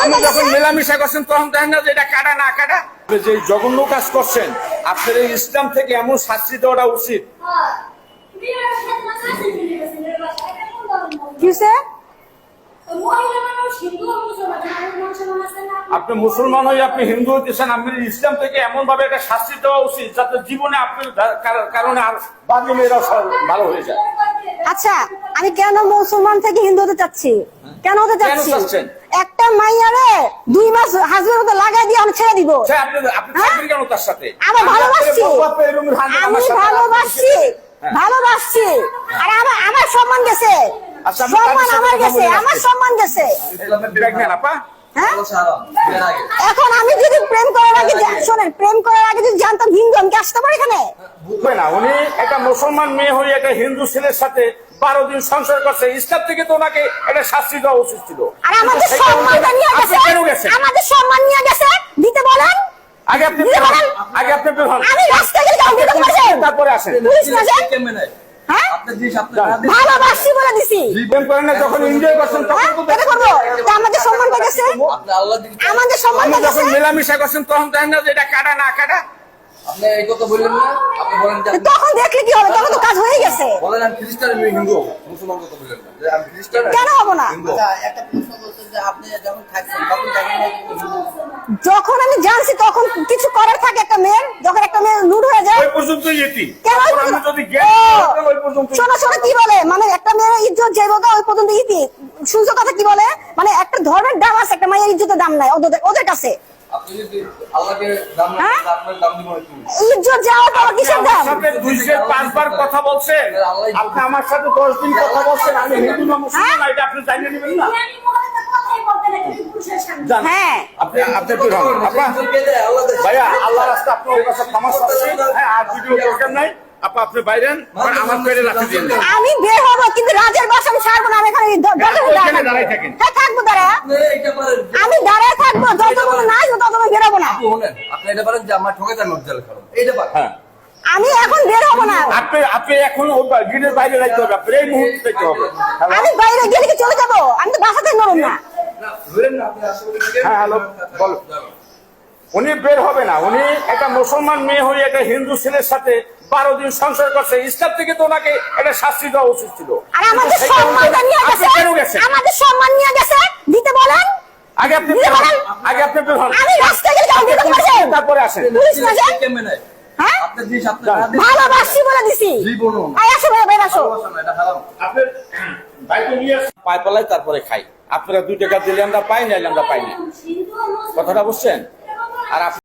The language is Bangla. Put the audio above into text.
আপনি যখন মেলামেশা করছেন তখন দেখেন না যে এটা কাটা না কাটা? যে জঘন্য কাজ করছেন আপনার এই ইসলাম থেকে এমন শাস্তি দেওয়াটা উচিত। কিসে? আপনি মুসলমান হয়ে আপনি হিন্দু হইতেছেন আপনি ইসলাম থেকে এমন ভাবে একটা শাস্তি দেওয়া উচিত যাতে জীবনে আপনার কার- কারণে আর বাকি মেয়েরা ভালো হয়ে যায়। আচ্ছা আমি কেন মুসলমান থেকে হিন্দু হতে চাচ্ছি? কেন হতে চাচ্ছি একটা মাইয়ারে দুই মাস হাজবেন্ড মতো লাগাই দিয়ে আমি ছেড়ে দিব। হ্যাঁ? থাকবেন কেন তার সাথে? আমি ভালোবাসছি। আমি ভালোবাসছি। হ্যাঁ। ভালোবাসছি। আর আমার আমার সম্মান গেছে। আচ্ছা, সম্মান আমার গেছে। আমার সম্মান গেছে। হ্যাঁ? এখন আমি যদি প্রেম করার আগে শোনেন প্রেম করার আগে যদি জানতাম হিন্দু আমি কি আসতে পারি এখানে? বুঝবে না উনি একটা মুসলমান মেয়ে হয়ে একটা হিন্দু ছেলের সাথে বারো দিন সংসার করছে। ইসলাম থেকে তো ওনাকে একটা শাস্তি দেওয়া উচিত ছিল। আমাদের সম্মান নিয়ে গেছে। দিতে বলেন। আগে আপনি দিতে বের হন। বলেন। আগে আপনি আমি রাস্তায় গেলে কাউকে দিতে পারছেন তারপরে আসেন। পুলিশ কাছে হ্যাঁ? ভালোবাসছি বলে দিছি। প্রেম করেন না যখন এনজয় করছেন তখন হ্যাঁ? তো করব। আমাদের আমাদের যখন মেলামেশা করছেন তখন দেখেন না যে এটা কাটা না কাটা। আপনি এই কথা বললেন না? বলেন তখন দেখলে কি হবে? তখন তো কাজ হয়ে গেছে। বলেন আমি খ্রিস্টান আমি হিন্দু মুসলমান কথা বললেন না যে আমি খ্রিস্টান কেন হব না? একটা প্রশ্ন যে আপনি যখন থাকছেন তখন যখন আমি জানছি তখন কিছু করার থাকে একটা মেয়ের। যখন একটা মেয়ে লুট হয়ে যায় ওই পর্যন্তই এটি কেন আমি যদি ওই পর্যন্ত শোনো শোনো কি বলে? মানে একটা মেয়ের ইজ্জত যে বোকা ওই পর্যন্ত ইতি। শুনছো কথা কি বলে? মানে একটা ধর্মের দাম আছে একটা মায়ের ইজ্জতের দাম নাই ওদের ওদের কাছে। হ্যাঁ? ইজ্জত কিসের দাম? সাথে দুইশো পাঁচবার কথা বলছেন আপনি আমার সাথে দশ দিন কথা বলছেন আমি হিন্দু না মুসলমান এটা আপনি জানিয়ে নেবেন না? হ্যাঁ। আপনি আপনি ভাইয়া আল্লাহ রাস্তা আপনার কাছে ক্ষমা হ্যাঁ আর ভিডিও দরকার নাই। আপা আপনি বাইরেন আমার পেটে রাখতে দিন আমি বের হব কিন্তু রাজের বাসা আমি ছাড়বো না আমি এখানে। দাঁড়াই থাকেন। হ্যাঁ থাকব আপনি আমি দাঁড়ায় থাকব যতক্ষণ না আসব ততক্ষণ বেরোবো না। আপনি আপনি এটা পারেন যে আমার ঠকে যান এইটা পারেন হ্যাঁ। আমি এখন বের হব না। আপনি আপনি এখন ওই গিটের বাইরে রাখতে হবে আপনার এই মুহূর্তে হবে। আমি বাইরে গেলে কি চলে যাব আমি তো বাসাতে নরম না। আপনি হ্যাঁ, হ্যালো, বলো। উনি বের হবে না। উনি একটা মুসলমান মেয়ে হয়ে একটা হিন্দু ছেলের সাথে বারো দিন সংসার করছে। ইসলাম থেকে তো ওনাকে একটা শাস্তি দেওয়া উচিত ছিল। আমাদের নিয়ে আপনি গেছে কেন গেছেন। আমাদের সম্মান নিয়ে গেছে। দিতে বলেন। আগে আপনি দিতে বের হন। বলেন। আগে আপনি বের হন। আমি রাস্তায় গেলে কাউকে দিতে পারছেন তারপরে আসেন। পুলিশ? হ্যাঁ? না বলে দিছি। আসো ভাই আসো। পালাই খাই। আপনারা দুই টাকা দিলে আমরা পাই না আমরা পাই না। কথাটা বুঝছেন? আর আপনি